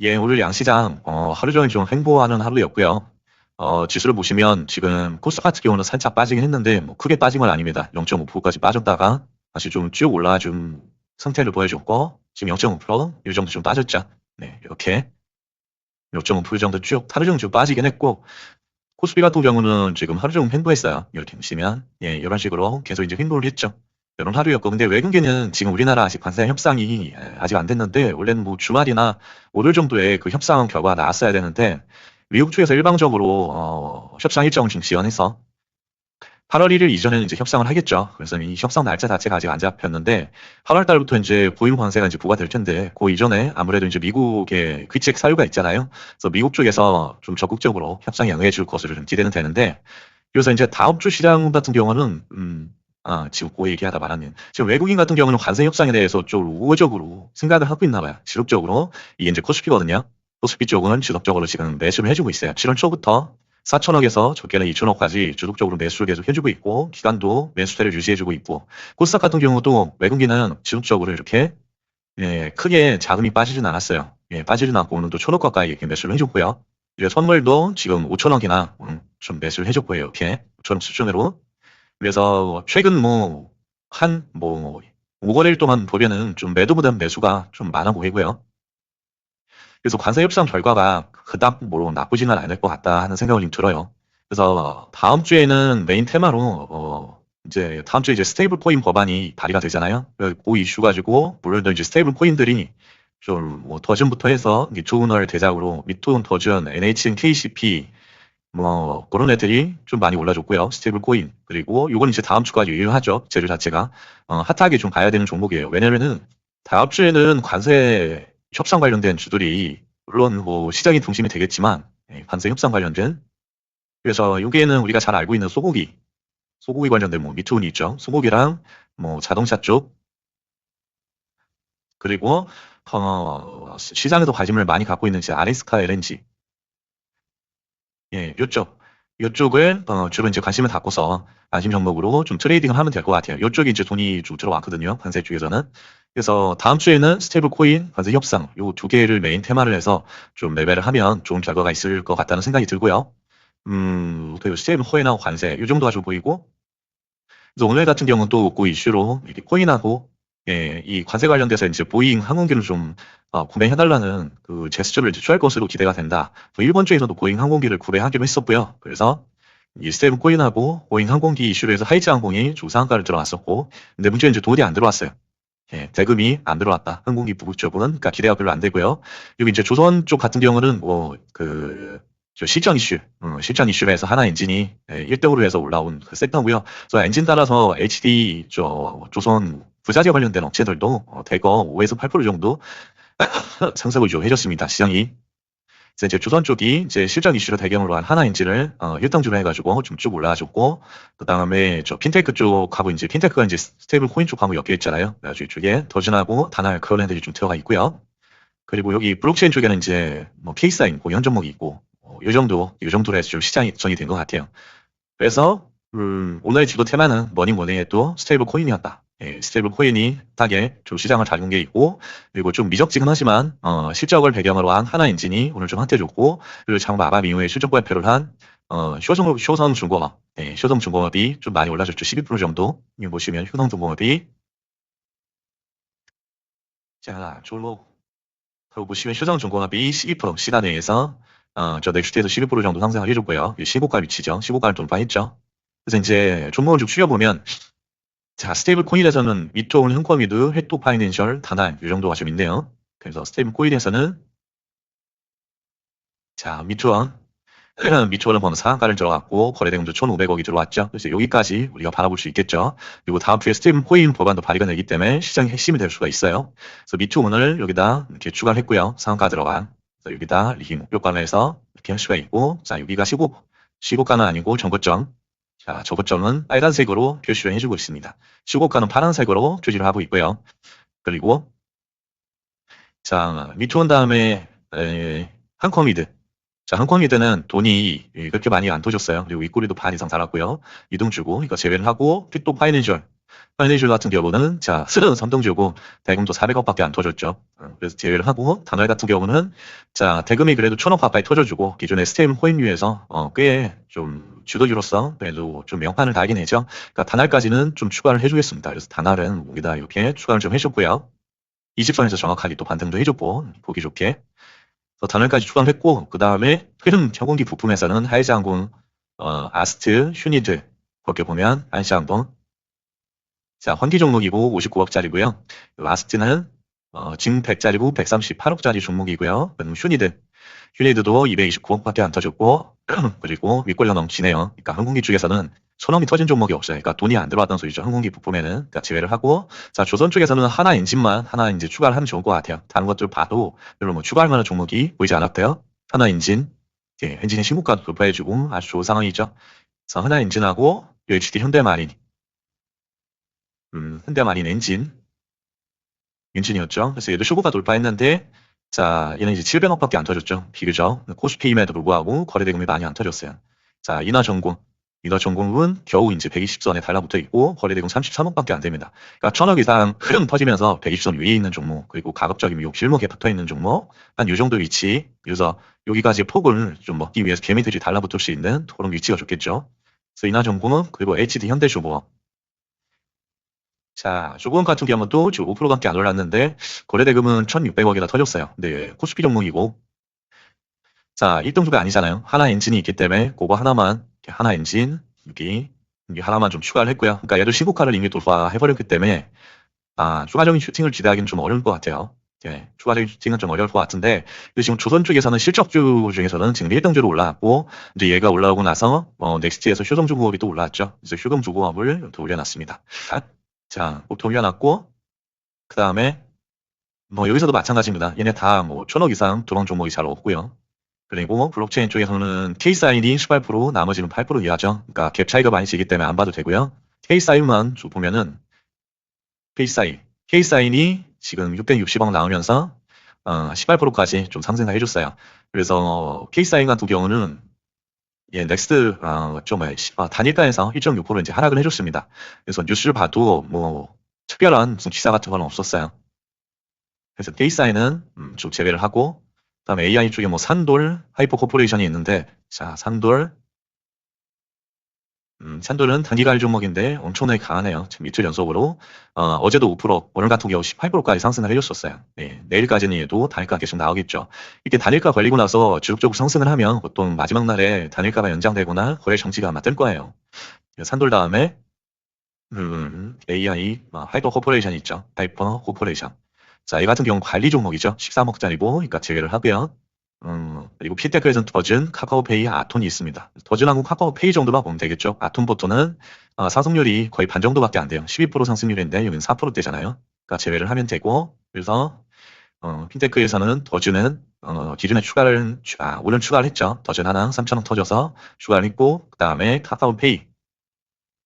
예, 오늘 양시장 어, 하루 종일 좀 횡보하는 하루였고요. 어, 지수를 보시면 지금 코스닥 같은 경우는 살짝 빠지긴 했는데 뭐 크게 빠진 건 아닙니다. 0.5%까지 빠졌다가 다시 좀 쭉 올라준 상태를 보여줬고 지금 0.5%이 정도 좀 빠졌죠. 네, 이렇게 0.5% 정도 쭉 하루 종일 좀 빠지긴 했고 코스피 같은 경우는 지금 하루 종일 횡보했어요. 이렇게 보시면 예, 이런 식으로 계속 이제 횡보를 했죠. 이런 하루였고 근데 외국계는 지금 우리나라 아직 관세 협상이 아직 안 됐는데 원래는 뭐 주말이나 월요일 정도에 그 협상 결과가 나왔어야 되는데 미국 쪽에서 일방적으로 어, 협상 일정을 좀 지연해서 8월 1일 이전에는 이제 협상을 하겠죠. 그래서 이 협상 날짜 자체가 아직 안 잡혔는데 8월 달부터 이제 보임 관세가 이제 부과될 텐데 그 이전에 아무래도 이제 미국의 귀책 사유가 있잖아요. 그래서 미국 쪽에서 좀 적극적으로 협상에 응해 줄 것으로 좀 기대는 되는데 그래서 이제 다음 주 시장 같은 경우는 음, 아, 지금 그 얘기하다 말았네. 지금 외국인 같은 경우는 관세 협상에 대해서 좀 우호적으로 생각을 하고 있나 봐요. 지속적으로. 이게 이제 코스피거든요. 코스피 쪽은 지속적으로 지금 매수를 해주고 있어요. 7월 초부터 4천억에서 적게는 2천억까지 주도적으로 매수를 계속 해주고 있고, 기간도 매수세를 유지해주고 있고, 코스닥 같은 경우도 외국인은 지속적으로 이렇게, 예, 크게 자금이 빠지진 않았어요. 예, 빠지진 않고 오늘도 천억 가까이 이렇게 매수를 해줬고요. 이제 선물도 지금 5천억이나 음, 좀 매수를 해줬고요. 이렇게 5천억 수준으로. 그래서 최근 뭐, 한, 뭐, 5거래일 동안 보면은 좀 매도보다 매수가 좀 많아 보이고요. 그래서 관세 협상 결과가 그닥 뭐 나쁘지는 않을 것 같다 하는 생각을 좀 들어요. 그래서 다음 주에는 메인 테마로, 어, 이제 다음 주에 이제 스테이블 코인 법안이 발의가 되잖아요. 그 이슈 가지고, 물론 이제 스테이블 코인들이 좀뭐 더전부터 해서 조은월 대작으로 미톤 더전, NHN, KCP, 뭐 그런 애들이 좀 많이 올라줬고요. 스테이블 코인 그리고 이건 이제 다음 주까지 유효하죠. 재료 자체가 어, 핫하게 좀 가야 되는 종목이에요. 왜냐면은 다음 주에는 관세 협상 관련된 주들이 물론 뭐 시장이 중심이 되겠지만 예, 관세 협상 관련된 그래서 여기에는 우리가 잘 알고 있는 소고기 소고기 관련된 뭐 미투온이 있죠. 소고기랑 뭐 자동차 쪽 그리고 어, 시장에도 관심을 많이 갖고 있는 이제 아레스카 LNG 예, 요쪽. 요쪽을 어, 주로 이제 관심을 갖고서 관심 종목으로 좀 트레이딩을 하면 될 것 같아요. 요쪽이 이제 돈이 쭉 들어왔거든요. 관세 쪽에서는. 그래서 다음 주에는 스테이블 코인, 관세 협상 요 두 개를 메인 테마를 해서 좀 매매를 하면 좋은 결과가 있을 것 같다는 생각이 들고요. 음, 스테이블 코인하고 관세 요 정도가 좀 보이고 그래서 오늘 같은 경우는 또 그 이슈로 코인하고 예, 이 관세 관련돼서 이제 보잉 항공기를 좀 어, 구매해달라는 그 제스처를 이제 취할 것으로 기대가 된다. 뭐 일본 쪽에서도 보잉 항공기를 구매하기로 했었고요. 그래서 이 스테이블 코인하고 보잉 항공기 이슈로 해서 하이즈 항공이 조상한가를 들어왔었고, 근데 문제는 이제 돈이 안 들어왔어요. 예, 대금이 안 들어왔다. 항공기 부국 쪽은 그러니까 기대가 별로 안 되고요. 여기 이제 조선 쪽 같은 경우는 뭐그 실전 이슈, 음, 실전 이슈로 해서 하나 엔진이 예, 1등으로 해서 올라온 그 섹터고요. 그래서 엔진 따라서 HD 저 조선 부자재 관련된 업체들도 어, 대거 5에서 8% 정도 상승을 좀 해줬습니다. 시장이. 이제, 조선 쪽이 이제 실전 이슈로 대경으로 한 하나 엔진을 어, 1등주로 해가지고 좀쭉 올라와줬고 그 다음에 저 핀테크 쪽하고 이제 핀테크가 이제 스테이블 코인 쪽하고 엮여 있잖아요. 그래가지고 이쪽에 더진하고 다날 그런 애들이 좀 들어가 있고요. 그리고 여기 블록체인 쪽에는 이제 뭐 케이사인 고현 종목이 있고 어, 이 정도 이 정도로 해서 좀 시장이 전이 된 것 같아요. 그래서 음, 오늘의 지도 테마는 뭐니 뭐니 해도 스테이블 코인이었다. 예, 스테이블 코인이 타게 좀 시장을 잘본게 있고 그리고 좀 미적지근하지만 어, 실적을 배경으로 한 하나 엔진이 오늘 좀 핫해졌고 그리고 장 마감 이후에 실적 발표를 한 어, 효성, 효성 중공업 예, 효성 중공업이 좀 많이 올라졌죠. 12% 정도 보시면 효성 중공업이. 자 종목 그리고 보시면 효성 중공업이 12% 시간외에서 어, 저 넥스트에서 12% 정도 상승을 해줬고요. 15가 위치죠. 15가를 돌파했죠. 그래서 이제 종목을 쭉 추려보면 자, 스테이블 코인에서는 미토온 흥커미드, 햇도 파이낸셜, 다날 이 정도가 좀 있네요. 그래서 스테이블 코인에서는 자, 미투원 미투원은 번호 상한가를 들어갔고 거래대금도 1,500억이 들어왔죠. 그래서 여기까지 우리가 바라볼 수 있겠죠. 그리고 다음 주에 스테이블 코인 법안도 발의가 되기 때문에 시장의 핵심이 될 수가 있어요. 그래서 미투원을 여기다 이렇게 추가를 했고요. 상한가 들어간. 그래서 여기다 리히 목표가를 해서 이렇게 할 수가 있고 자, 여기가 시고 시고가는 아니고 정거점 자, 저거점은 빨간색으로 표시를 해주고 있습니다. 시고가는 파란색으로 표시를 하고 있고요. 그리고 자, 미투온 다음에 에, 한컴미드. 자, 한컴미드는 돈이 그렇게 많이 안 터졌어요. 그리고 윗꼬리도 반 이상 달았고요. 이동 주고 이거 제외를 하고 핏도 파이낸셜. 파이내셜 같은 경우는 자 스른 선동주고 대금도 400억밖에 안 터졌죠. 어, 그래서 제외를 하고 단월 같은 경우는 자 대금이 그래도 1000억 가까이 터져주고 기존의 스테임 호인류에서 어, 꽤좀 주도주로서 그래도 좀 명판을 달긴 했죠. 그러니까 단알까지는 좀 추가를 해주겠습니다. 그래서 단알은 여기다 이렇게 추가를 좀 해줬고요. 20선에서 정확하게 또 반등도 해줬고 보기 좋게 그래서 단알까지 추가를 했고 그 다음에 흐름 항공기 부품에서는 하이즈항공, 어, 아스트, 휴니드 그렇게 보면 한시항공 자 환기 종목이고 59억짜리고요. 라스트는 어, 지금 100짜리고 138억짜리 종목이고요. 그럼 휴니드 휴니드도 229억밖에 안 터졌고 그리고 윗골려 넘치네요. 그러니까 항공기 쪽에서는 손홈이 터진 종목이 없어요. 그러니까 돈이 안 들어왔던 소리죠. 항공기 부품에는 그러니까 제외를 하고 자 조선 쪽에서는 하나 엔진만 하나 이제 추가를 하면 좋을 것 같아요. 다른 것들 봐도 별로 뭐 추가할 만한 종목이 보이지 않았대요. 하나 엔진 예, 엔진의 신고가도 돌파해주고 아주 좋은 상황이죠. 그래서 하나 엔진하고 UHD 현대마린 음, 현대마린 엔진 엔진이었죠. 그래서 얘도 쇼고가 돌파했는데 자 얘는 이제 700억밖에 안 터졌죠. 비교적 코스피임에도 불구하고 거래대금이 많이 안 터졌어요. 자 인하전공 인하전공은 겨우 이제 120선에 달라붙어 있고 거래대금 33억밖에 안 됩니다. 그러니까 천억 이상 흐름 퍼지면서 120선 위에 있는 종목 그리고 가급적이면 요 실목에 붙어 있는 종목 한 요 정도 위치 그래서 여기까지 폭을 좀 먹기 위해서 개미들이 달라붙을 수 있는 그런 위치가 좋겠죠. 그래서 인하전공은 그리고 HD 현대쇼보험 자, 조금 같은 경우도 지금 5%밖에 안 올랐는데 거래대금은 1,600억이나 터졌어요. 근데 코스피 종목이고 자, 1등주가 아니잖아요. 하나 엔진이 있기 때문에 그거 하나만 하나 엔진 여기 여기 하나만 좀 추가를 했고요. 그러니까 얘도 신고가를 이미 돌파해버렸기 때문에 아, 추가적인 슈팅을 기대하기는 좀 어려울 것 같아요. 예, 추가적인 슈팅은 좀 어려울 것 같은데 지금 조선 쪽에서는 실적주 중에서는 지금 1등주로 올라왔고 이제 얘가 올라오고 나서 어, 넥스트에서 효성중공업이 또 올라왔죠. 그래서 효성중공업을 또 올려놨습니다. 자, 꼭 올려놨고 그 다음에 뭐 여기서도 마찬가지입니다. 얘네 다 뭐 천억 이상 도망 종목이 잘 없고요. 그리고 블록체인 쪽에서는 K사인이 18% 나머지는 8% 이하죠. 그러니까 갭 차이가 많이 지기 때문에 안 봐도 되고요. K사인만 좀 보면은 K사인, K사인이 지금 660억 나오면서 어, 18%까지 좀 상승을 해줬어요. 그래서 K사인 같은 경우는 예, 넥스트 어, 좀 어, 단일가에서 1.6% 이제 하락을 해줬습니다. 그래서 뉴스를 봐도 뭐 특별한 무슨 기사 같은 건 없었어요. 그래서 K사인은 음, 좀 제외를 하고 그다음에 AI 쪽에 뭐 산돌, 하이퍼 코퍼레이션이 있는데 자 산돌 음, 산돌은 단기갈 종목인데 엄청나게 강하네요. 지금 이틀 연속으로 어, 제도 5%, 오늘 같은 경우 18%까지 상승을 해줬었어요. 네, 내일까지는 얘도 단일가 계속 나오겠죠. 이렇게 단일가 걸리고 나서 지속적으로 상승을 하면 보통 마지막 날에 단일가가 연장되거나 거래 정지가 아마 뜰 거예요. 산돌 다음에 음, AI, 어, 하이퍼 코퍼레이션 있죠. 하이퍼 코퍼레이션. 자, 이 같은 경우 관리 종목이죠. 13억짜리고, 그러니까 제외를 하고요. 음, 그리고 피테크에서는 더즌, 카카오페이, 아톤이 있습니다. 더즌하고 카카오페이 정도만 보면 되겠죠. 아톤보토는 어, 상승률이 거의 반 정도밖에 안 돼요. 12% 상승률인데 여기는 4%대잖아요. 그러니까 제외를 하면 되고, 그래서 어, 핀테크에서는 더즌은 어, 기존에 추가를 아, 오늘 추가를 했죠. 더즌 하나 3천원 터져서 추가를 했고, 그 다음에 카카오페이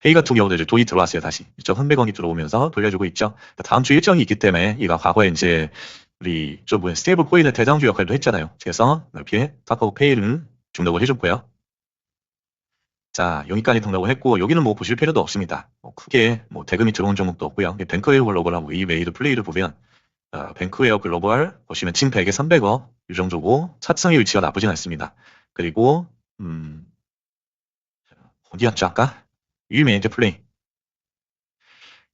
회의 같은 경우도 이제 돈이 들어왔어요, 다시. 1,300원이 들어오면서 돌려주고 있죠. 다음 주 일정이 있기 때문에, 이가 과거에 이제, 우리, 저 뭐야, 스테이블 코인의 대장주 역할도 했잖아요. 그래서, 이렇게 카카오 페이를 등록을 해줬고요. 자, 여기까지 등록을 했고, 여기는 뭐 보실 필요도 없습니다. 뭐 크게, 뭐, 대금이 들어온 종목도 없고요. 뱅크웨어 글로벌하고 이 메이드 플레이를 보면, 어, 뱅크웨어 글로벌, 보시면 진 100에 300억, 이 정도고, 차트상의 위치가 나쁘진 않습니다. 그리고, 음, 어디였죠, 아까? 유메이드 플레이.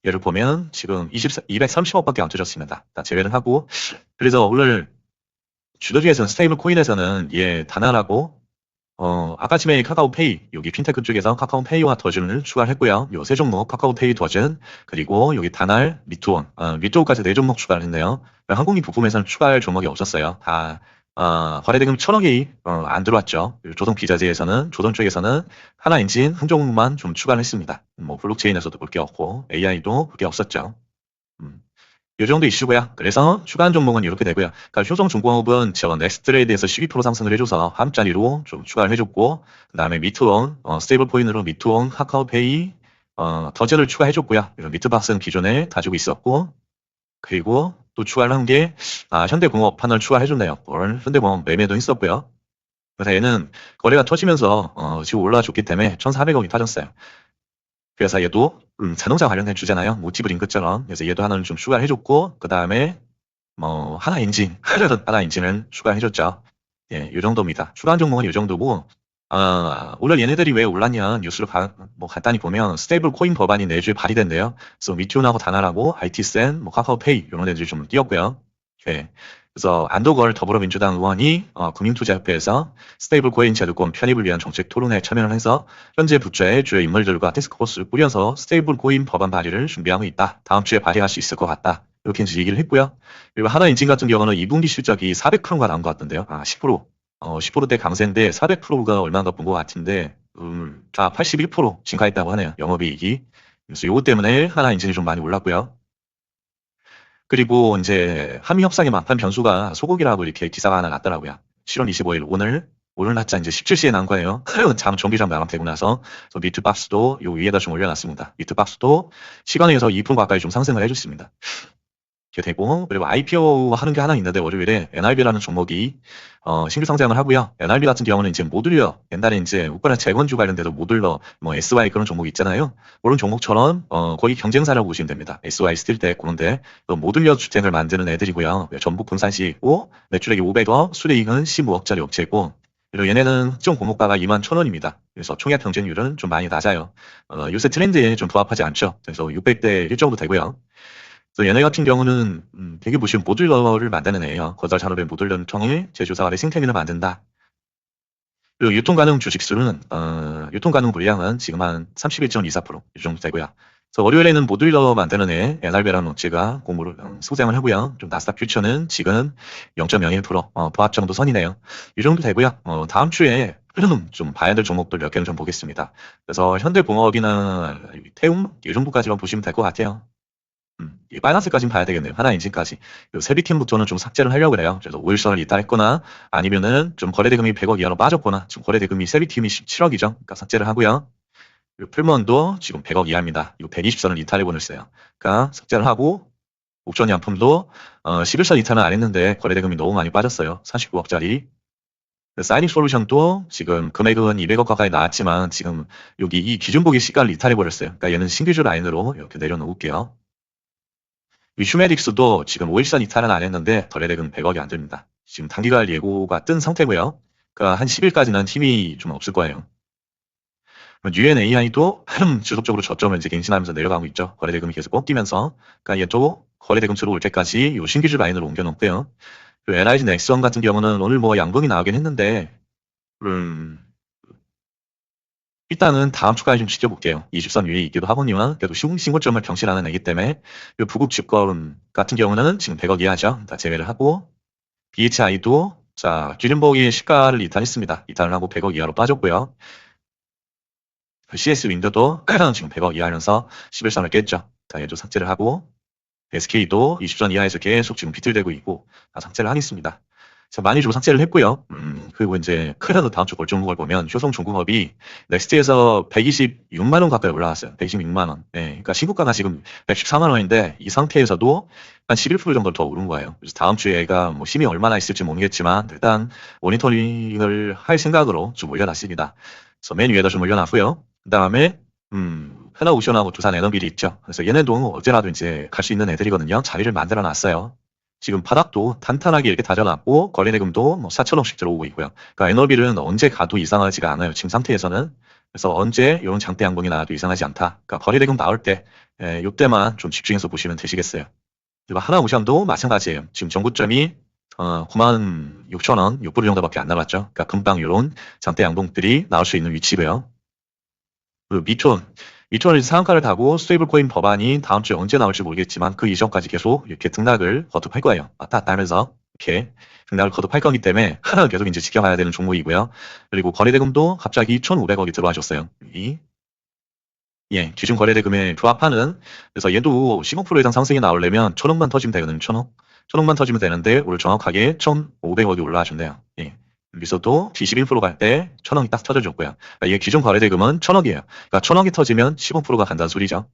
얘를 보면 지금 20, 230억밖에 안 터졌습니다. 다 제외를 하고 그래서 오늘 주도주에서는 스테이블 코인에서는 얘 단알하고 어 아까 치에 카카오페이 여기 핀테크 쪽에서 카카오페이와 더즌을 추가를 했고요. 요세 종목 카카오페이 더즌 그리고 여기 단알 미투원 어, 위쪽까지 네 종목 추가를 했네요. 항공기 부품에서는 추가할 종목이 없었어요. 다 어, 거래대금 천억이 어, 안 들어왔죠. 조선 비자재에서는 조선 쪽에서는 하나 엔진 한 종목만 좀 추가를 했습니다. 뭐 블록체인에서도 볼 게 없고 AI도 볼 게 없었죠. 음. 이 정도 이슈고요. 그래서 추가한 종목은 이렇게 되고요. 그러니까 효성중공업은 저 넥스트레이드에서 12% 상승을 해줘서 함자리로 좀 추가를 해줬고 그 다음에 미트원, 어, 스테이블 코인으로 미트원, 카카오페이, 어, 더제를 추가해줬고요. 미트박스는 기존에 가지고 있었고 그리고 또 추가를 한 게, 아, 현대공업 판을 추가해줬네요. 오늘 현대공업 매매도 했었고요. 그래서 얘는 거래가 터지면서, 어, 지금 올라와줬기 때문에 1,400억이 빠졌어요. 그래서 얘도 음, 자동차 관련된 주잖아요. 모티브 링크처럼. 그래서 얘도 하나는 좀 추가를 해줬고 그 다음에 뭐 하나 엔진, 하나 엔진은 추가해줬죠. 예, 이 정도입니다. 추가 한 종목은 이 정도고 아, 오늘 얘네들이 왜 올랐냐 뉴스를 가, 뭐 간단히 보면 스테이블 코인 법안이 내주에 발의된대요. 그래서 미티온하고 다나라고 IT센, 뭐 카카오페이 이런 애들이 좀 뛰었고요. 예. 그래서 안도걸 더불어민주당 의원이 어, 국민투자협회에서 스테이블 코인 제도권 편입을 위한 정책 토론회에 참여를 해서 현재 부처의 주요 인물들과 테스크포스를 꾸려서 스테이블 코인 법안 발의를 준비하고 있다. 다음 주에 발의할 수 있을 것 같다. 이렇게 얘기를 했고요. 그리고 하나인진 같은 경우는 2분기 실적이 400%가 나온 것 같던데요. 아, 10%. 어, 10%대 강세인데 400%가 얼마나 본것 같은데, 음, 자, 81% 증가했다고 하네요. 영업이익이. 그래서 이것 때문에 하나인진이 좀 많이 올랐고요. 그리고 이제 한미 협상의 막판 변수가 소고기라고 이렇게 기사가 하나 났더라고요. 7월 25일 오늘 오늘 낮자 이제 17시에 난 거예요. 장 정기장 마감되고 나서 그래서 미트박스도 요 위에다 좀 올려놨습니다. 미트박스도 시간에 의해서 2% 가까이 좀 상승을 해줬습니다. 이렇게 되고 그리고 IPO 하는 게 하나 있는데 월요일에 NRB라는 종목이 어, 신규 상장을 하고요. NRB 같은 경우는 이제 모듈러 옛날에 이제 우크라이나 재건주 관련돼서 모듈러 뭐 SY 그런 종목 있잖아요. 그런 종목처럼 어, 거의 경쟁사라고 보시면 됩니다. SY 스틸텍 그런데 또 모듈러 주택을 만드는 애들이고요. 전북 군산시 있고 매출액이 500억, 수익은 15억짜리 업체고 그리고 얘네는 좀 공모가가 2만 1천원입니다. 그래서 총액 경쟁률은 좀 많이 낮아요. 어, 요새 트렌드에 좀 부합하지 않죠. 그래서 600대 1 정도 되고요. 얘네 같은 경우는 음, 되게 보시면 모듈러를 만드는 애예요. 건설 산업의 모듈러를 통해 제조사업의 생태계를 만든다. 그리고 유통 가능 주식 수는 어, 유통 가능 물량은 지금 한 31.24%이 정도 되고요. 그래서 월요일에는 모듈러 만드는 애 NRB라는 업체가 공모를 음, 소장을 하고요. 좀 나스닥 퓨처는 지금 0.01% 어, 부합 정도 선이네요. 이 정도 되고요. 어, 다음 주에 좀 봐야 될 종목들 몇 개를 좀 보겠습니다. 그래서 현대공업이나 태움 이 정도까지만 보시면 될 것 같아요. 음, 이 빨간색까지는 봐야 되겠네요. 하나 인증까지. 세비팀부터는 좀 삭제를 하려고 그래요. 그래서 5일선을 이탈했거나 아니면은 좀 거래대금이 100억 이하로 빠졌거나 지금 거래대금이 세비팀이 17억이죠. 그러니까 삭제를 하고요. 그리고 풀먼도 지금 100억 이하입니다. 이거 120선을 이탈해 보냈어요. 그러니까 삭제를 하고 옥션 양품도 어, 11선 이탈은 안 했는데 거래대금이 너무 많이 빠졌어요. 49억짜리. 사이닉 솔루션도 지금 금액은 200억 가까이 나왔지만 지금 여기 이 기준보기 시가를 이탈해 버렸어요. 그러니까 얘는 신규주 라인으로 이렇게 내려놓을게요. 이 휴메딕스도 지금 5일선 이탈은 안 했는데 거래대금 100억이 안 됩니다. 지금 단기간 예고가 뜬 상태고요. 그러니까 한 10일까지는 힘이 좀 없을 거예요. UNAI도 지속적으로 저점을 이제 갱신하면서 내려가고 있죠. 거래대금이 계속 꺾이면서. 그러니까 얘도 거래대금 들어올 때까지 요 신규주 라인으로 옮겨놓고요. 그 LIG 넥슨 같은 경우는 오늘 뭐 양봉이 나오긴 했는데, 음, 일단은 다음 주까지 좀 지켜볼게요. 20선 위에 있기도 하거니와 그래도 신고점을 경신하는 애기 때문에 이 부국 주권 같은 경우는 지금 100억 이하죠. 다 제외를 하고 BHI도 자 기준보기 시가를 이탈했습니다. 이탈을 하고 100억 이하로 빠졌고요. CS 윈도도 지금 100억 이하면서 11선을 깼죠. 자 얘도 삭제를 하고 SK도 20선 이하에서 계속 지금 비틀대고 있고 다 삭제를 하겠습니다. 자, 많이 좀 삭제를 했고요. 음, 그리고 이제 크레도 다음 주 골종국을 보면 효성 중공업이 넥스트에서 126만 원 가까이 올라왔어요. 126만 원. 네, 그러니까 신고가가 지금 114만 원인데 이 상태에서도 한 11% 정도 더 오른 거예요. 그래서 다음 주에 얘가 뭐 힘이 얼마나 있을지 모르겠지만 일단 모니터링을 할 생각으로 좀 올려놨습니다. 그래서 맨 위에다 좀 올려놨고요. 그 다음에 음, 하나 오션하고 두산 에너빌이 있죠. 그래서 얘네도 어제라도 이제 갈 수 있는 애들이거든요. 자리를 만들어 놨어요. 지금 바닥도 탄탄하게 이렇게 다져놨고 거래대금도 뭐 4천억씩 들어오고 있고요. 그러니까 에너빌은 언제 가도 이상하지가 않아요. 지금 상태에서는. 그래서 언제 이런 장대 양봉이 나와도 이상하지 않다. 그러니까 거래대금 나올 때 예, 이때만 좀 집중해서 보시면 되시겠어요. 그리고 하나오션도 마찬가지예요. 지금 정구점이 어, 9만 6천 원, 6% 정도밖에 안 남았죠. 그러니까 금방 이런 장대 양봉들이 나올 수 있는 위치고요. 그리고 미촌, 미천원 상한가를 타고 스테이블 코인 법안이 다음 주에 언제 나올지 모르겠지만 그 이전까지 계속 이렇게 등락을 거듭할 거예요. 왔다 갔다 하면서 이렇게 등락을 거듭할 거기 때문에 계속 이제 지켜봐야 되는 종목이고요. 그리고 거래대금도 갑자기 1,500억이 들어와줬어요. 이 예, 기준 거래대금에 부합하는 그래서 얘도 15% 이상 상승이 나오려면 1,000억만 터지면 되거든요. 1,000억. 1,000억만 터지면 되는데 오늘 정확하게 1,500억이 올라와줬네요. 예. 여기서도 D11%갈 때 천억이 딱 터져줬고요. 그러니까 이게 기존 거래대금은 천억이에요. 그러니까 천억이 터지면 15%가 간다는 소리죠.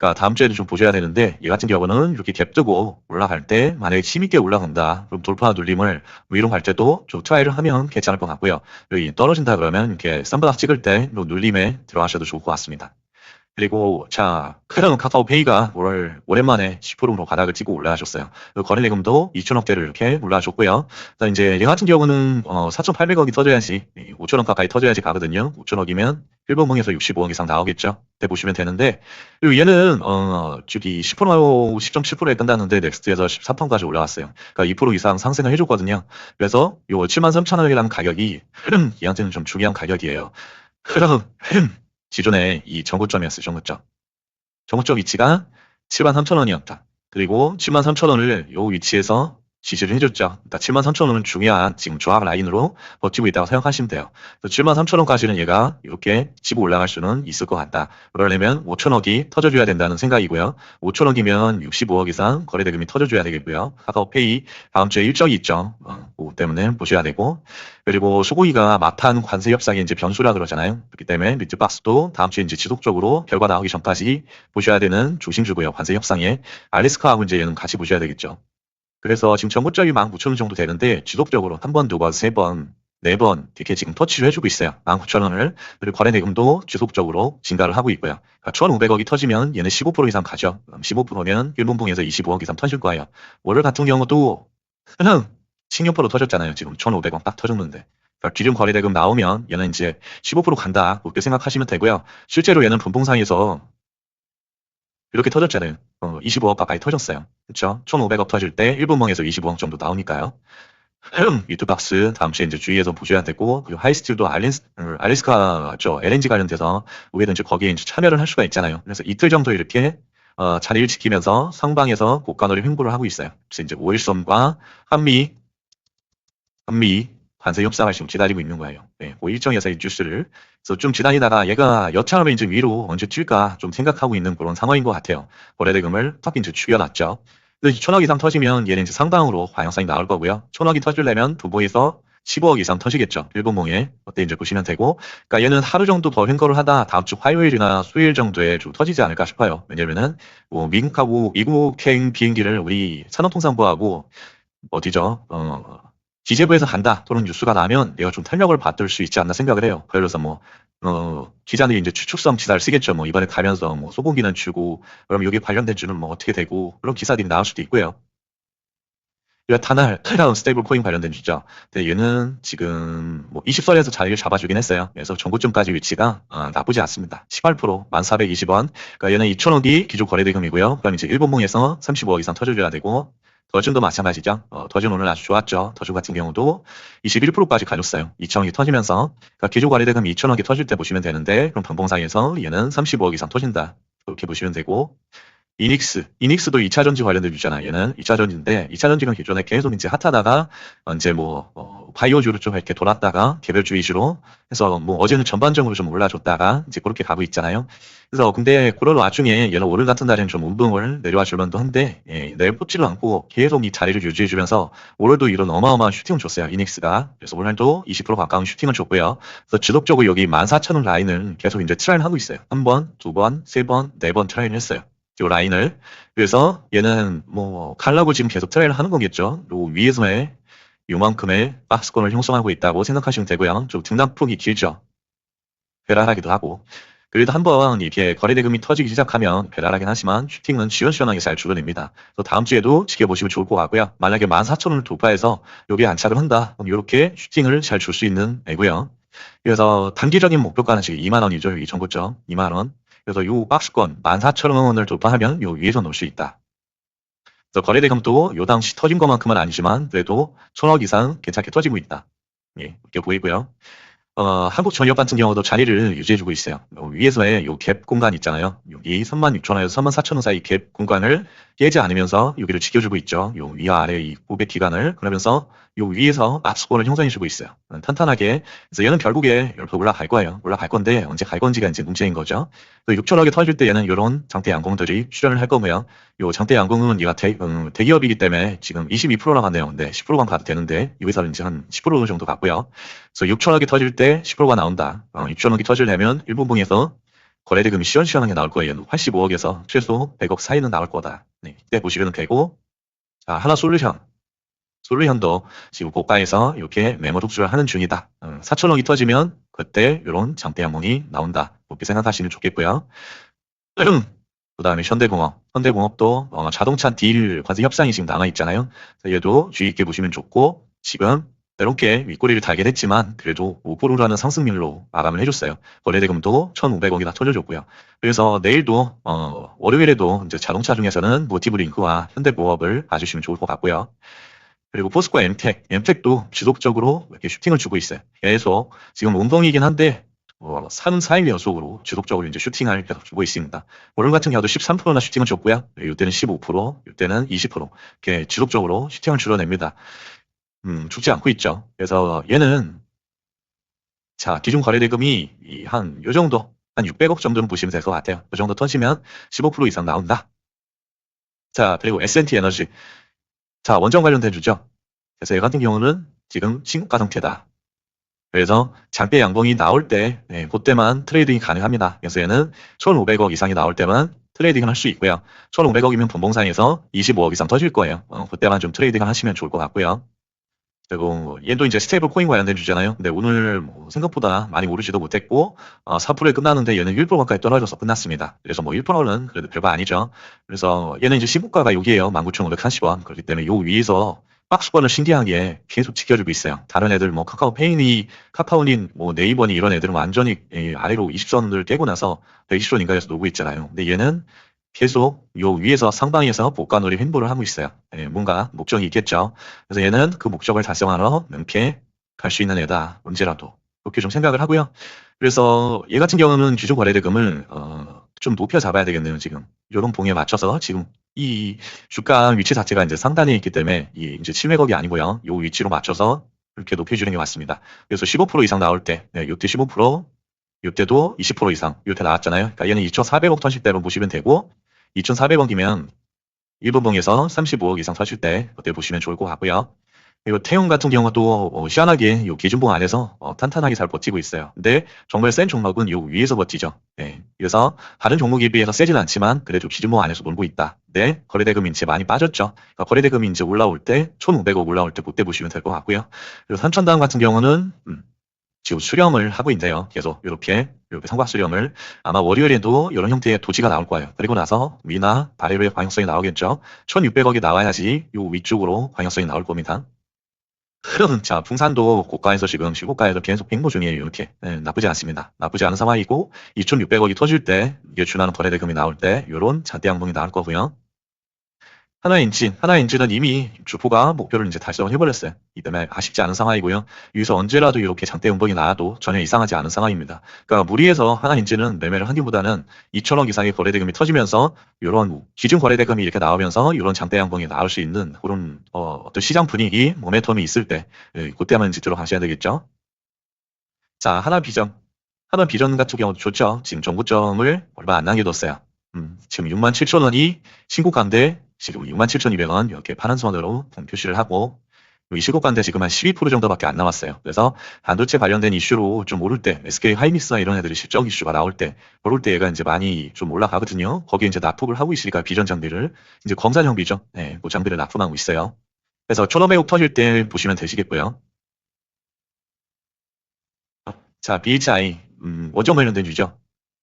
그러니까 다음 주에도 좀 보셔야 되는데 얘 같은 경우는 이렇게 갭 뜨고 올라갈 때 만약에 힘있게 올라간다 그럼 돌파 눌림을 위로 갈 때도 좀 트라이를 하면 괜찮을 것 같고요 여기 떨어진다 그러면 이렇게 쌈바닥 찍을 때 눌림에 들어가셔도 좋을 것 같습니다 그리고 자큰 카카오페이가 올 오랜만에 10%로 바닥을 찍고 올라가셨어요. 그 거래대금도 2천억대를 이렇게 올라가셨고요. 자 이제 얘 같은 경우는 어, 4,800억이 터져야지 5천억 가까이 터져야지 가거든요. 5천억이면 일본봉에서 65억 이상 나오겠죠. 때 보시면 되는데 그리고 얘는 어 저기 10% 10.7%에 끝났는데 넥스트에서 13%까지 올라왔어요. 그러니까 2% 이상 상승을 해줬거든요. 그래서 요 73,000원이라는 가격이 흐름 얘한테는 좀 중요한 가격이에요. 흐름 흐름 기존에 이 정고점이었어요. 정고점. 정고점 위치가 73,000원이었다. 그리고 73,000원을 요 위치에서 지지를 해줬죠. 그러니까 73,000원은 중요한 지금 조합 라인으로 버티고 있다고 생각하시면 돼요. 73,000원까지는 얘가 이렇게 치고 올라갈 수는 있을 것 같다. 그러려면 5천억이 터져줘야 된다는 생각이고요. 5천억이면 65억 이상 거래대금이 터져줘야 되겠고요. 카카오페이 다음 주에 일정이 있죠. 어, 그거 때문에 보셔야 되고 그리고 소고기가 막판 관세 협상이 이제 변수라 그러잖아요. 그렇기 때문에 미트박스도 다음 주에 이제 지속적으로 결과 나오기 전까지 보셔야 되는 조심주고요. 관세 협상에 알래스카하고 이제 얘는 같이 보셔야 되겠죠. 그래서 지금 전고점이 19,000원 정도 되는데 지속적으로 한 번, 두 번, 세 번, 네 번 이렇게 지금 터치를 해주고 있어요. 19,000원을 그리고 거래 대금도 지속적으로 증가를 하고 있고요. 그러니까 1,500억이 터지면 얘는 15% 이상 가죠. 15%면 일본봉에서 25억 이상 터질 거예요. 월요일 같은 경우도 그냥 식료포로 터졌잖아요. 지금 1,500원 딱 터졌는데. 그러니까 기존 거래 대금 나오면 얘는 이제 15% 간다. 그렇게 생각하시면 되고요. 실제로 얘는 분봉상에서 이렇게 터졌잖아요. 어, 25억 가까이 터졌어요. 그렇죠? 1,500억 터질 때 1분봉에서 25억 정도 나오니까요. 유튜박스 다음 주에 이제 주의해서 보셔야 되고 그리고 하이스틸도 알린스, 어, 알리스카 죠 LNG 관련돼서 우회든지 거기에 이제 참여를 할 수가 있잖아요. 그래서 이틀 정도 이렇게 어, 자리를 지키면서 상방에서 고가놀이 횡보를 하고 있어요. 그래서 이제 오일섬과 한미 한미 관세 협상을 지금 기다리고 있는 거예요. 네, 그 일정에서의 뉴스를 그래서 좀 지나다가 얘가 여차하면 이제 위로 언제 튈까 좀 생각하고 있는 그런 상황인 것 같아요. 거래대금을 탁 이제 죽여놨죠. 근데 천억 이상 터지면 얘는 이제 상방으로 과형상이 나올 거고요. 천억이 터지려면 두보에서 15억 이상 터지겠죠. 일본봉에. 그때 이제 보시면 되고. 그러니까 얘는 하루 정도 더 횡거를 하다 다음 주 화요일이나 수요일 정도에 좀 터지지 않을까 싶어요. 왜냐면은 뭐 미국하고 미국행 비행기를 우리 산업통상부하고 어디죠? 어, 기재부에서 간다 또는 뉴스가 나면 내가 좀 탄력을 받을 수 있지 않나 생각을 해요. 예를 들어서 뭐 어, 기자들이 이제 추측성 기사를 쓰겠죠. 뭐 이번에 가면서 뭐 소고기는 주고 그럼 여기 관련된 주는 뭐 어떻게 되고 그런 기사들이 나올 수도 있고요. 다날 테라운 스테이블 코인 관련된 주죠. 근데 얘는 지금 뭐 20선에서 자리를 잡아주긴 했어요. 그래서 전고점까지 위치가 어, 나쁘지 않습니다. 18% 1420원. 그러니까 얘는 2천억이 기존 거래대금이고요. 그럼 이제 일본봉에서 35억 이상 터져줘야 되고 더준도 마찬가지죠. 어, 더준 오늘 아주 좋았죠. 더준 같은 경우도 21%까지 가졌어요. 2천억이 터지면서 그러니까 기존 거래대금 2천억이 터질 때 보시면 되는데 그럼 방봉상에서 얘는 35억 이상 터진다. 그렇게 보시면 되고 이닉스, 이닉스도 2차 전지 관련된 주잖아. 얘는 2차 전지인데 2차 전지는 기존에 계속 이제 핫하다가 어, 이제 뭐 어, 바이오주로 좀 이렇게 돌았다가 개별주 위주로 해서 뭐 어제는 전반적으로 좀 올라줬다가 이제 그렇게 가고 있잖아요. 그래서 근데 그런 와중에 얘는 오늘 같은 날에는 좀 운봉을 내려와 줄만도 한데 예, 내뻗지를 않고 계속 이 자리를 유지해주면서 오늘도 이런 어마어마한 슈팅을 줬어요. 이닉스가. 그래서 오늘도 20% 가까운 슈팅을 줬고요. 그래서 지속적으로 여기 14,000원 라인을 계속 이제 트라이를 하고 있어요. 한 번, 두 번, 세 번, 네 번 트라이를 했어요. 요 라인을. 그래서 얘는 뭐 갈라고 지금 계속 트라이를 하는 거겠죠. 요 위에서의 요만큼의 박스권을 형성하고 있다고 생각하시면 되고요. 좀 등락폭이 길죠. 괴랄하기도 하고. 그래도 한번 이렇게 거래 대금이 터지기 시작하면 괴랄하긴 하지만 슈팅은 시원시원하게 잘 줄어냅니다. 그래서 다음 주에도 지켜보시면 좋을 것 같고요. 만약에 14,000원을 돌파해서 여기에 안착을 한다. 그럼 이렇게 슈팅을 잘 줄 수 있는 애고요. 그래서 단기적인 목표가는 지금 2만 원이죠. 이 정도죠. 2만 원. 그래서 요 박스권 14,000원을 돌파하면 요 위에서 놓을 수 있다. 그래서 거래대 금도 요 당시 터진 것만큼은 아니지만 그래도 천억 이상 괜찮게 터지고 있다. 예, 이렇게 보이고요. 어, 한국전력 같은 경우도 자리를 유지해주고 있어요. 요 위에서의 요 갭 공간 있잖아요. 여기 36,000원에서 34,000원 사이 갭 공간을 깨지 않으면서 여기를 지켜주고 있죠. 요 위와 아래 이 고배 기간을 그러면서 요 위에서 압수권을 형성해주고 있어요. 음, 탄탄하게. 그래서 얘는 결국에 이렇게 올라갈 거예요. 올라갈 건데 언제 갈 건지가 이제 문제인 거죠. 또 6천억에 터질 때 얘는 이런 장대 양공들이 출연을 할 거고요. 요 장대 양공은 얘가 대, 음, 대기업이기 때문에 지금 22% 나 갔네요. 근데 10%만 가도 되는데 여기서는 이제 한 10% 정도 갔고요. 그래서 6천억이 터질 때 10%가 나온다. 어, 6천억이 터질려면 일본봉에서 거래대금이 시원시원하게 나올 거예요. 85억에서 최소 100억 사이는 나올 거다. 네, 이때 보시면 되고 자 하나 솔루션 솔루션도 지금 고가에서 이렇게 메모 독주를 하는 중이다. 어, 4천억이 터지면 그때 이런 장대 양봉이 나온다. 그렇게 생각하시면 좋겠고요. 그 다음에 현대공업, 현대공업도 어, 자동차 딜 과세 협상이 지금 남아 있잖아요. 얘도 주의 있게 보시면 좋고 지금 이렇게 윗꼬리를 달게 됐지만 그래도 5%라는 상승률로 마감을 해줬어요. 거래대금도 1,500억이나 터져줬고요. 그래서 내일도 어, 월요일에도 이제 자동차 중에서는 모티브링크와 현대보업을 봐주시면 좋을 것 같고요. 그리고 포스코 엠텍, 엠텍도 지속적으로 이렇게 슈팅을 주고 있어요. 계속 지금 운동이긴 한데 어, 3, 4일 연속으로 지속적으로 이제 슈팅을 계속 주고 있습니다. 오늘 같은 경우도 13%나 슈팅을 줬고요. 이때는 15%, 이때는 20% 이렇게 지속적으로 슈팅을 줄여냅니다. 음, 죽지 않고 있죠. 그래서 얘는 자 기준 거래대금이 이한요 정도 한 600억 정도는 보시면 될 것 같아요. 그 정도 터지면 15% 이상 나온다. 자 그리고 S&T 에너지 자 원전 관련된 주죠. 그래서 얘 같은 경우는 지금 신고가 상태다. 그래서 장대 양봉이 나올 때 네, 그때만 트레이딩이 가능합니다. 그래서 얘는 1,500억 이상이 나올 때만 트레이딩을 할 수 있고요. 1,500억이면 분봉상에서 25억 이상 터질 거예요. 어, 그때만 좀 트레이딩을 하시면 좋을 것 같고요. 그리고 얘도 이제 스테이블 코인 관련된 주잖아요. 근데 오늘 뭐 생각보다 많이 오르지도 못했고 어, 4%에 끝나는데 얘는 1% 가까이 떨어져서 끝났습니다. 그래서 뭐 1%는 그래도 별거 아니죠. 그래서 얘는 이제 시국가가 여기에요. 19,540원. 그렇기 때문에 요 위에서 박스권을 신기하게 계속 지켜주고 있어요. 다른 애들 뭐 카카오페이니, 카카오닌, 뭐 네이버니 이런 애들은 완전히 이 아래로 20선을 깨고 나서 120선 인가에서 놀고 있잖아요. 근데 얘는 계속 요 위에서 상방에서 복간놀이 횡보를 하고 있어요. 예, 뭔가 목적이 있겠죠. 그래서 얘는 그 목적을 달성하러 명쾌 갈 수 있는 애다. 언제라도. 그렇게 좀 생각을 하고요. 그래서 얘 같은 경우는 기존 거래대금을 어, 좀 높여 잡아야 되겠네요. 지금 요런 봉에 맞춰서 지금 이 주가 위치 자체가 이제 상단에 있기 때문에 이 이제 700억이 아니고요. 요 위치로 맞춰서 이렇게 높여주는 게 맞습니다. 그래서 15% 이상 나올 때, 네, 요때 15%, 요때도 20% 이상, 요때 나왔잖아요. 그러니까 얘는 2,400억 턴실 때로 보시면 되고, 2,400억이면 1분봉에서 35억 이상 사실 때 그때 보시면 좋을 것 같고요. 그리고 태용 같은 경우도 어, 시원하게 요 기준봉 안에서 어, 탄탄하게 잘 버티고 있어요. 근데 정말 센 종목은 요 위에서 버티죠. 네. 그래서 다른 종목에 비해서 세진 않지만 그래도 기준봉 안에서 놀고 있다. 네. 거래대금이 이제 많이 빠졌죠. 그러니까 거래대금이 이제 올라올 때 1,500억 올라올 때 그때 보시면 될 것 같고요. 그리고 삼천당 같은 경우는 음, 지금 수렴을 하고 있네요. 계속 이렇게 이렇게 삼각 수렴을 아마 월요일에도 이런 형태의 도지가 나올 거예요. 그리고 나서 위나 바레로의 방향성이 나오겠죠. 1,600억이 나와야지 요 위쪽으로 방향성이 나올 겁니다. 자, 풍산도 고가에서 지금 시고가에서 계속 횡보 중이에요. 이렇게 네, 나쁘지 않습니다. 나쁘지 않은 상황이고 2,600억이 터질 때 이게 준하는 거래대금이 나올 때 이런 잔대 양봉이 나올 거고요. 하나인지, 하나인지는 이미 주포가 목표를 이제 달성을 해버렸어요. 이 때문에 아쉽지 않은 상황이고요. 여기서 언제라도 이렇게 장대 음봉이 나와도 전혀 이상하지 않은 상황입니다. 그러니까 무리해서 하나인지는 매매를 하기보다는 2천억 이상의 거래대금이 터지면서 이런 기준 거래대금이 이렇게 나오면서 이런 장대 양봉이 나올 수 있는 그런 어, 어떤 시장 분위기, 모멘텀이 있을 때 예, 그때만 지도록 하셔야 되겠죠. 자, 하나 비전. 하나 비전 같은 경우도 좋죠. 지금 정구점을 얼마 안 남겨뒀어요. 음, 지금 6만 7천 원이 신고가인데 지금 67,200원 이렇게 파란 선으로 표시를 하고 이 시고가인데 지금 한 12% 정도밖에 안 남았어요. 그래서 반도체 관련된 이슈로 좀 오를 때 SK 하이닉스나 이런 애들이 실적 이슈가 나올 때 그럴 때 얘가 이제 많이 좀 올라가거든요. 거기에 이제 납품을 하고 있으니까 비전 장비를 이제 검사형 비죠. 네, 그 장비를 납품하고 있어요. 그래서 1,500억 터질 때 보시면 되시겠고요. 자, BHI 음, 원전 관련된 주죠.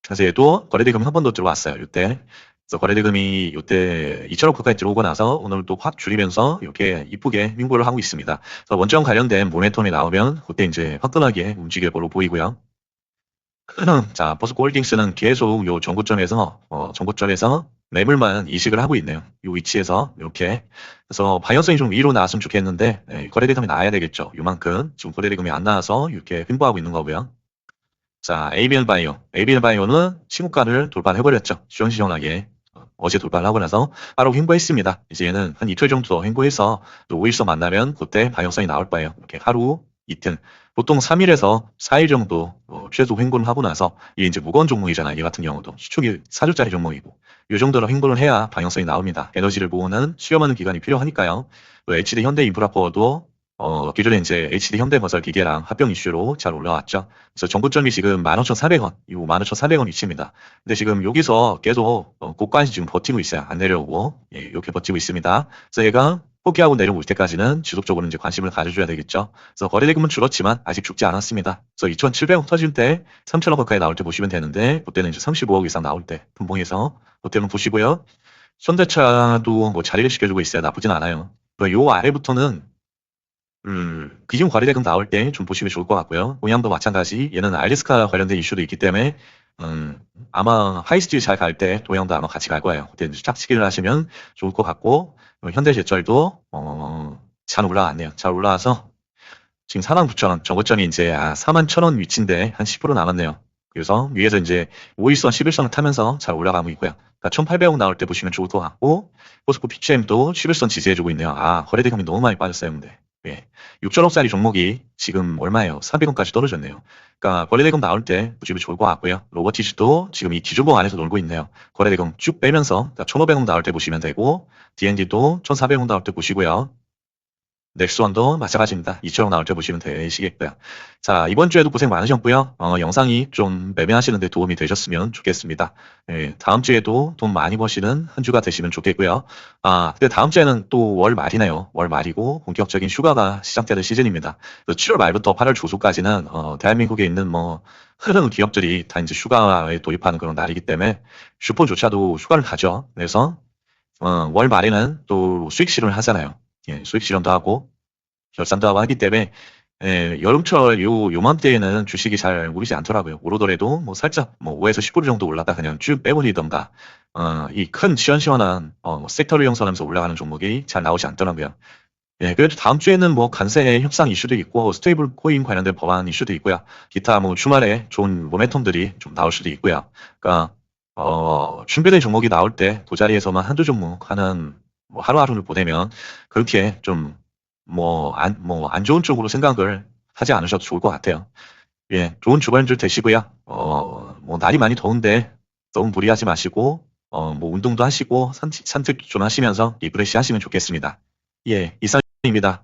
그래서 얘도 거래대금 한 번 더 들어왔어요. 이때 그래서 거래대금이 이때 2천억 가까이 들어오고 나서 오늘 또 확 줄이면서 이렇게 이쁘게 횡보를 하고 있습니다. 그래서 원전 관련된 모멘텀이 나오면 그때 이제 화끈하게 움직일 걸로 보이고요. 자, 버스골딩스는 계속 요 정고점에서 어, 정고점에서 매물만 이식을 하고 있네요. 이 위치에서 이렇게 그래서 방향성이 좀 위로 나왔으면 좋겠는데 네, 거래대금이 나와야 되겠죠. 요만큼 지금 거래대금이 안 나와서 이렇게 횡보하고 있는 거고요. 자, ABL 바이오. ABL 바이오는 신고가를 돌파해버렸죠. 시원시원하게. 어제 돌파를 하고 나서 바로 횡보했습니다. 이제 얘는 한 이틀 정도 더 횡보해서 또 5일서 만나면 그때 방향성이 나올 바에요. 이렇게 하루, 이틀, 보통 3일에서 4일 정도 어, 최소 횡보를 하고 나서 이게 이제 무거운 종목이잖아요. 얘 같은 경우도 시축이 4주짜리 종목이고 이 정도로 횡보를 해야 방향성이 나옵니다. 에너지를 모으는 수렴하는 기간이 필요하니까요. 또 HD 현대 인프라포어도 어, 기존에 이제 HD 현대건설 기계랑 합병 이슈로 잘 올라왔죠. 그래서 정고점이 지금 15,400원, 이 15,400원 위치입니다. 근데 지금 여기서 계속 어, 고가에서 지금 버티고 있어요. 안 내려오고, 예, 이렇게 버티고 있습니다. 그래서 얘가 포기하고 내려올 때까지는 지속적으로 이제 관심을 가져줘야 되겠죠. 그래서 거래 대금은 줄었지만 아직 죽지 않았습니다. 그래서 2,700억 터질 때 3,000억 가까이 나올 때 보시면 되는데 그때는 이제 35억 이상 나올 때 분봉에서 그때는 보시고요. 현대차도 뭐 자리를 지켜주고 있어야 나쁘진 않아요. 그리고 요 아래부터는 음, 기존 거래 대금 나올 때 좀 보시면 좋을 것 같고요. 동양도 마찬가지. 얘는 알래스카 관련된 이슈도 있기 때문에 음, 아마 하이스트리 잘갈때 도양도 아마 같이 갈 거예요. 그때 짝치기를 하시면 좋을 것 같고 그리고 현대제철도 어, 잘 올라왔네요. 잘 올라와서 지금 4만 9천 원, 저고점이 이제 아, 4만 천 원 위치인데 한 10% 남았네요. 그래서 위에서 이제 5일선, 11선을 타면서 잘 올라가고 있고요. 그러니까 1,800억 나올 때 보시면 좋을 것 같고 포스코 PCM도 11선 지지해주고 있네요. 아 거래 대금이 너무 많이 빠졌어요, 근데. 예. 6천억짜리 종목이 지금 얼마예요? 400원까지 떨어졌네요. 그러니까 거래대금 나올 때 보시면 좋을 것 같고요. 로버티즈도 지금 이 기조봉 안에서 놀고 있네요. 거래대금 쭉 빼면서 1,500원 나올 때 보시면 되고 D&D도 1,400원 나올 때 보시고요. 넥스원도 마찬가지입니다. 2,000원 나올 때 보시면 되시겠고요. 자, 이번 주에도 고생 많으셨고요. 어, 영상이 좀 매매하시는데 도움이 되셨으면 좋겠습니다. 예, 다음 주에도 돈 많이 버시는 한 주가 되시면 좋겠고요. 아, 근데 다음 주에는 또 월 말이네요. 월 말이고 본격적인 휴가가 시작되는 시즌입니다. 그래서 7월 말부터 8월 초순까지는 어, 대한민국에 있는 뭐 흐르는 기업들이 다 이제 휴가에 돌입하는 그런 날이기 때문에 슈퍼조차도 휴가를 가죠. 그래서 어, 월 말에는 또 수익 실현을 하잖아요. 예, 수익 실현도 하고 결산도 하고 하기 때문에 예, 여름철 요 요맘때에는 주식이 잘 오르지 않더라고요. 오르더라도 뭐 살짝 뭐 5에서 10% 정도 올랐다 그냥 쭉 빼버리던가 어, 이 큰 시원시원한 어, 뭐 섹터를 형성하면서 올라가는 종목이 잘 나오지 않더라고요. 예, 그래도 다음 주에는 뭐 관세 협상 이슈도 있고 스테이블 코인 관련된 법안 이슈도 있고요. 기타 뭐 주말에 좋은 모멘텀들이 좀 나올 수도 있고요. 그러니까 어, 준비된 종목이 나올 때 그 자리에서만 한두 종목 하는 뭐 하루하루를 보내면 그렇게 좀 뭐 안 뭐 안 좋은 쪽으로 생각을 하지 않으셔도 좋을 것 같아요. 예, 좋은 주말들 되시고요. 어, 뭐 날이 많이 더운데 너무 무리하지 마시고 어, 뭐 운동도 하시고 산책, 산책 좀 하시면서 리프레시 하시면 좋겠습니다. 예, 이상입니다.